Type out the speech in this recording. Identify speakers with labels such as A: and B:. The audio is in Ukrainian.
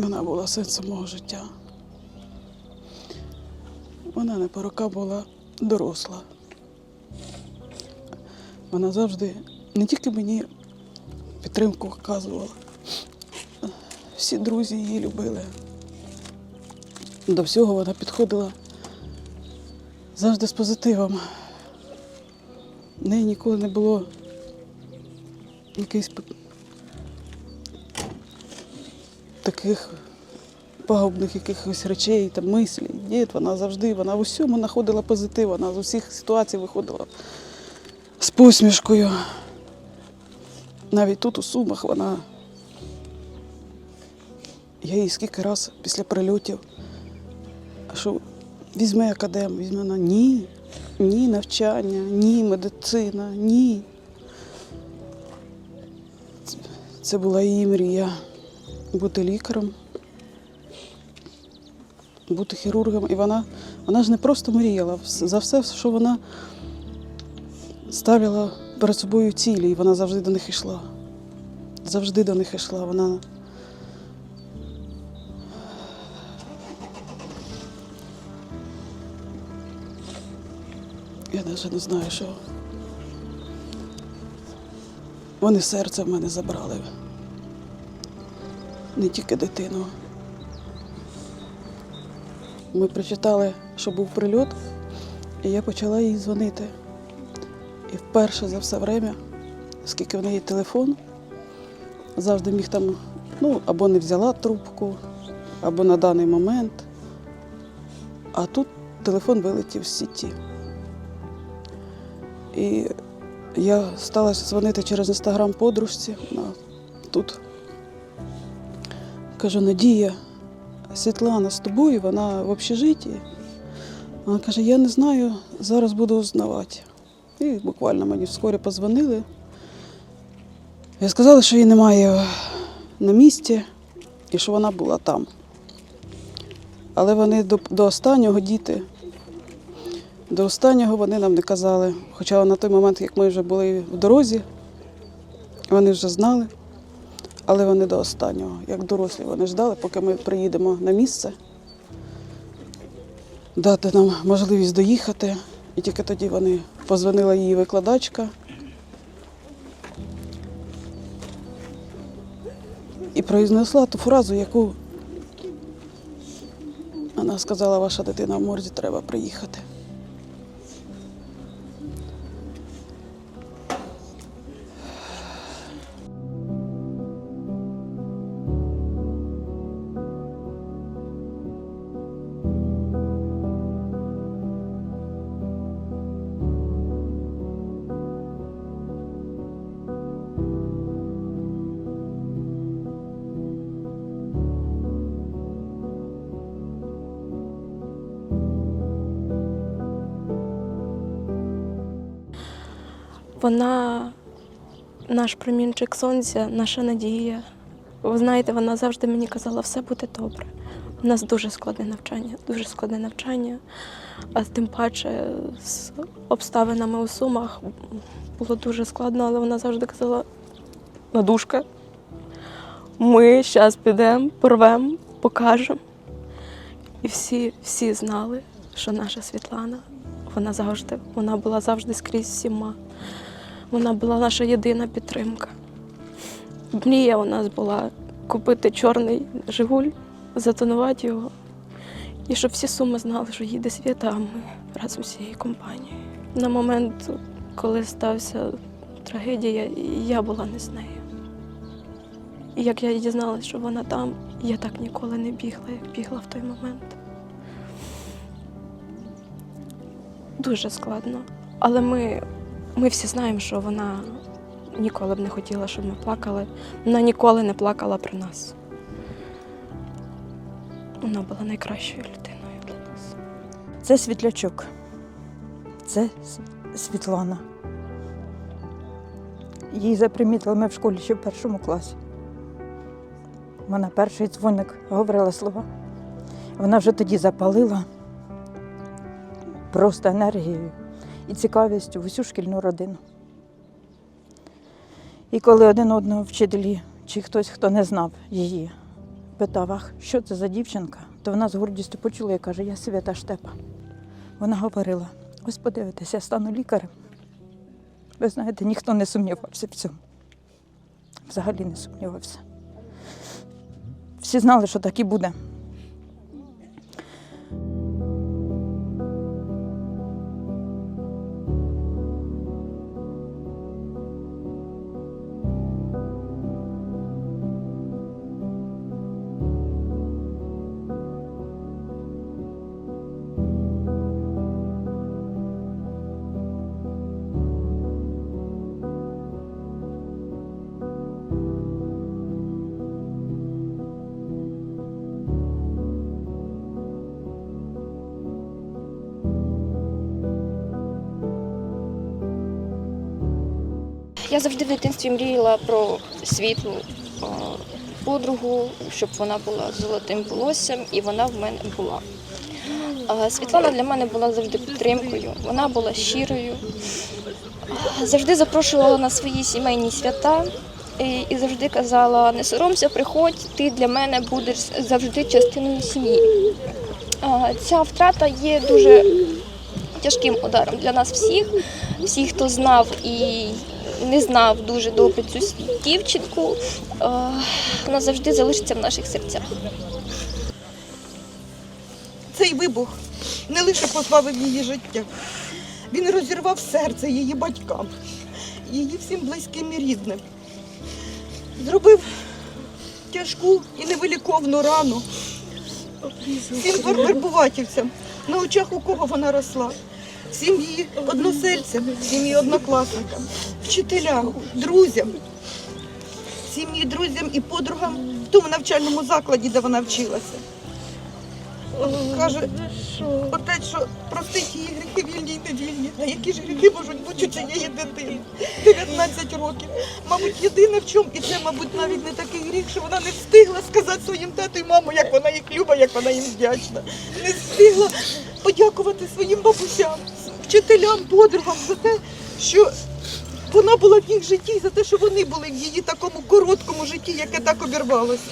A: Вона була сенсом мого життя. Вона не по рокам була доросла. Вона завжди не тільки мені підтримку оказувала, всі друзі її любили. До всього вона підходила завжди з позитивом. В неї ніколи не було якихось таких пагубних якихось речей, там, мислей. Ні, вона завжди, вона в усьому знаходила позитив, вона з усіх ситуацій виходила з посмішкою. Навіть тут у Сумах вона. Я їй скільки раз після прильотів, що візьми академ, візьми вона. Ні, ні, навчання, ні, медицина, ні. Це була її мрія бути лікарем, бути хірургом. І вона, вона ж не просто мріяла за все, що вона ставила перед собою цілі, і вона завжди до них йшла. Завжди до них йшла. Вона Я навіть не знаю, що. Вони серце в мене забрали. Не тільки дитину. Ми прочитали, що був прильот, і я почала їй дзвонити. І вперше за все время, скільки в неї телефон, завжди міг там, ну, або не взяла трубку, або на даний момент. А тут телефон вилетів з сіті. І я стала дзвонити через інстаграм подружці. Тут. Кажу, Надія, Світлана з тобою, вона в общежитті. Вона каже, я не знаю, зараз буду узнавати. І буквально мені вскоре позвонили. Я сказала, що її немає на місці і що вона була там. Але вони до, до останнього діти до останнього вони нам не казали. Хоча на той момент, як ми вже були в дорозі, вони вже знали, але вони до останнього, як дорослі, вони ждали, поки ми приїдемо на місце, дати нам можливість доїхати. І тільки тоді вони позвонила її викладачка. І произнесла ту фразу, яку вона сказала, ваша дитина в морзі треба приїхати.
B: Вона наш промінчик сонця, наша надія. Ви знаєте, вона завжди мені казала, все буде добре. У нас дуже складне навчання, дуже складне навчання, а тим паче з обставинами у Сумах було дуже складно, але вона завжди казала, Надушка, ми зараз підемо, порвемо, покажемо. І всі, всі знали, що наша Світлана, вона завжди, вона була завжди скрізь всіма. Вона була наша єдина підтримка. Мрія у нас була купити чорний Жигуль, затонувати його. І щоб всі суми знали, що їде свята, а ми разом з цією компанією. На момент, коли стався трагедія, я була не з нею. І як я дізналася, що вона там, я так ніколи не бігла, як бігла в той момент. Дуже складно. Але ми, ми всі знаємо, що вона ніколи б не хотіла, щоб ми плакали. Вона ніколи не плакала при нас. Вона була найкращою людиною для нас.
C: Це світлячок. Це Світлана. Її запримітили ми в школі ще в першому класі. Вона перший дзвоник говорила слова. Вона вже тоді запалила просто енергією і цікавістю в усю шкільну родину. І коли один одного вчителі чи хтось, хто не знав її, питав, ах, що це за дівчинка, то вона з гордістю почула і каже, я Свята Штепа. Вона говорила: ось подивитися, я стану лікарем. Ви знаєте, ніхто не сумнівався в цьому. Взагалі не сумнівався. Всі знали, що так і буде.
D: Я завжди в дитинстві мріяла про світлу подругу, щоб вона була золотим волоссям, і вона в мене була. Світлана для мене була завжди підтримкою, вона була щирою, завжди запрошувала на свої сімейні свята і, завжди казала: не соромся, приходь, ти для мене будеш завжди частиною сім'ї. Ця втрата є дуже тяжким ударом для нас всіх. Всі, хто знав і не знав дуже добре цю дівчинку, е, вона завжди залишиться в наших серцях.
E: Цей вибух не лише позбавив її життя, він розірвав серце її батькам, її всім близьким і рідним. Зробив тяжку і невиліковну рану всім вербуватівцям, на очах у кого вона росла, всім її односельцям, сім'ї однокласникам, вчителям, друзям, всім її друзям і подругам в тому навчальному закладі, де вона вчилася. Каже, отець, що простить її гріхи вільні й невільні. А які ж гріхи можуть бути у дитини? 19 років. Мабуть, єдине в чому, і це, мабуть, навіть не такий гріх, що вона не встигла сказати своїм тату і маму, як вона їх любить, як вона їм вдячна. Не встигла подякувати своїм бабусям, вчителям, подругам за те, що вона була в їх житті, за те, що вони були в її такому короткому житті, яке так обірвалося.